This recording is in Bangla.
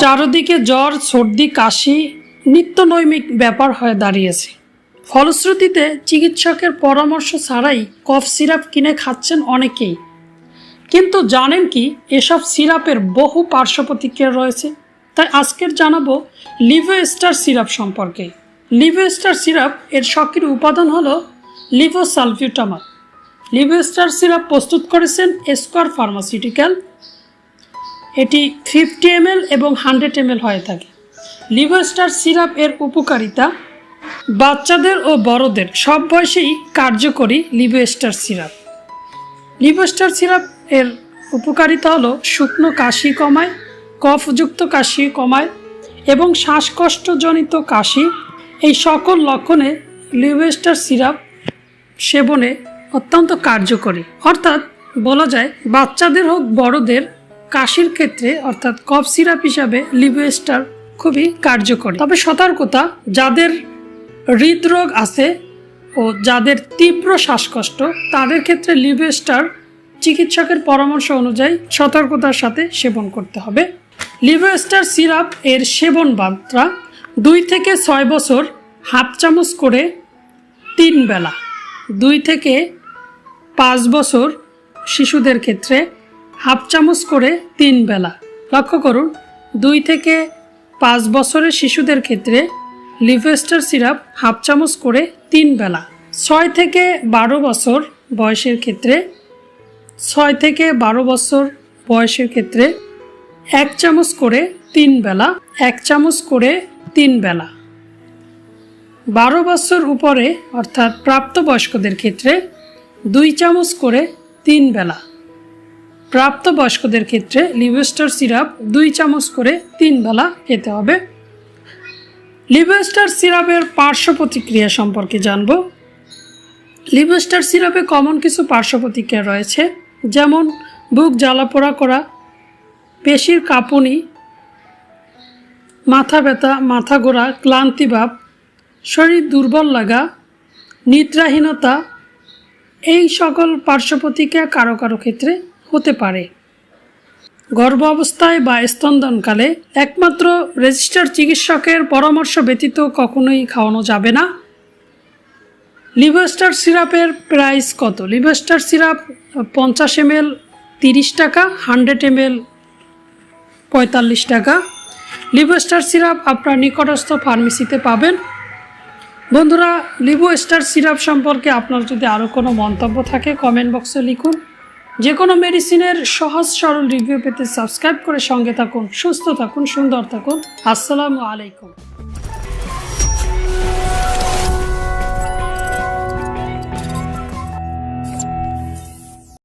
চারদিকে জ্বর, সর্দি, কাশি নিত্য নৈমিক ব্যাপার হয়ে দাঁড়িয়েছে। ফলশ্রুতিতে চিকিৎসকের পরামর্শ ছাড়াই কফ সিরাপ কিনে খাচ্ছেন অনেকেই। কিন্তু জানেন কি, এসব সিরাপের বহু পার্শ্ব প্রতিক্রিয়া রয়েছে। তাই আজকের জানাব লিভোস্টার সিরাপ সম্পর্কে। লিভোস্টার সিরাপ এর সক্রিয় উপাদান হলো লিভোসালফিউটামাল লিভোস্টার সিরাপ প্রস্তুত করেছেন স্কোয়ার ফার্মাসিউটিক্যাল এটি ফিফটি এম এবং হান্ড্রেড এম হয়ে থাকে। লিভোস্টার সিরাপ এর উপকারিতা, বাচ্চাদের ও বড়দের সব বয়সেই কার্যকরী লিভোস্টার সিরাপ লিভোস্টার সিরাপ এর উপকারিতা হলো শুকনো কাশি কমায়, কফযুক্ত কাশি কমায় এবং শ্বাসকষ্টজনিত কাশি। এই সকল লক্ষণে লিভোস্টার সিরাপ সেবনে অত্যন্ত কার্যকরী। অর্থাৎ বলা যায়, বাচ্চাদের হোক বড়দের কাশির ক্ষেত্রে, অর্থাৎ কফ সিরাপ হিসাবে লিভোস্টার খুবই কার্যকরী। তবে সতর্কতা, যাদের হৃদরোগ আছে ও যাদের তীব্র শ্বাসকষ্ট, তাদের ক্ষেত্রে লিভোস্টার চিকিৎসকের পরামর্শ অনুযায়ী সতর্কতার সাথে সেবন করতে হবে। লিভোস্টার সিরাপ এর সেবন মাত্রা দুই থেকে ছয় বছর হাফ চামচ করে তিন বেলা, দুই থেকে পাঁচ বছর শিশুদের ক্ষেত্রে হাফ চামচ করে তিন বেলা। লক্ষ্য করুন, দুই থেকে পাঁচ বছরের শিশুদের ক্ষেত্রে লিভেস্টার সিরাপ হাফ চামচ করে তিন বেলা। ছয় থেকে বারো বছর বয়সের ক্ষেত্রে, ছয় থেকে বারো বছর বয়সের ক্ষেত্রে এক চামচ করে তিন বেলা, এক চামচ করে তিন বেলা। বারো বছর উপরে, অর্থাৎ প্রাপ্তবয়স্কদের ক্ষেত্রে দুই চামচ করে তিন বেলা। প্রাপ্তবয়স্কদের ক্ষেত্রে লিভেস্টার সিরাপ দুই চামচ করে তিন বেলা খেতে হবে। লিভেস্টার সিরাপের পার্শ্ব প্রতিক্রিয়া সম্পর্কে জানব। লিভেস্টার সিরাপে কমন কিছু পার্শ্ব প্রতিক্রিয়া রয়েছে, যেমন বুক জ্বালাপোড়া করা, পেশির কাঁপুনি, মাথা ব্যথা, মাথা ঘোরা ক্লান্তিভাব শরীর দুর্বল লাগা, নিদ্রাহীনতা, এই সকল পার্শ্ব প্রতিক্রিয়া কারও কারও ক্ষেত্রে হতে পারে। গর্ভ অবস্থায় বা স্তন্দনকালে একমাত্র রেজিস্টার চিকিৎসকের পরামর্শ ব্যতীত কখনোই খাওয়ানো যাবে না। লিভোস্টার সিরাপের প্রাইস কত? লিভোস্টার সিরাপ পঞ্চাশ এম এল তিরিশ টাকা, হান্ড্রেড এম এল পঁয়তাল্লিশ টাকা। লিভোস্টার সিরাপ আপনার নিকটস্থ ফার্মেসিতে পাবেন। বন্ধুরা লিভো স্টার সিরাপ সম্পর্কে আপনার যদি আরও কোনো মন্তব্য থাকে কমেন্ট বক্সে লিখুন। যে কোনো মেডিসিনের সহজ, সরল রিভিউ পেতে সাবস্ক্রাইব করে সঙ্গে থাকুন, সুস্থ থাকুন, সুন্দর থাকুন। আসসালামু আলাইকুম।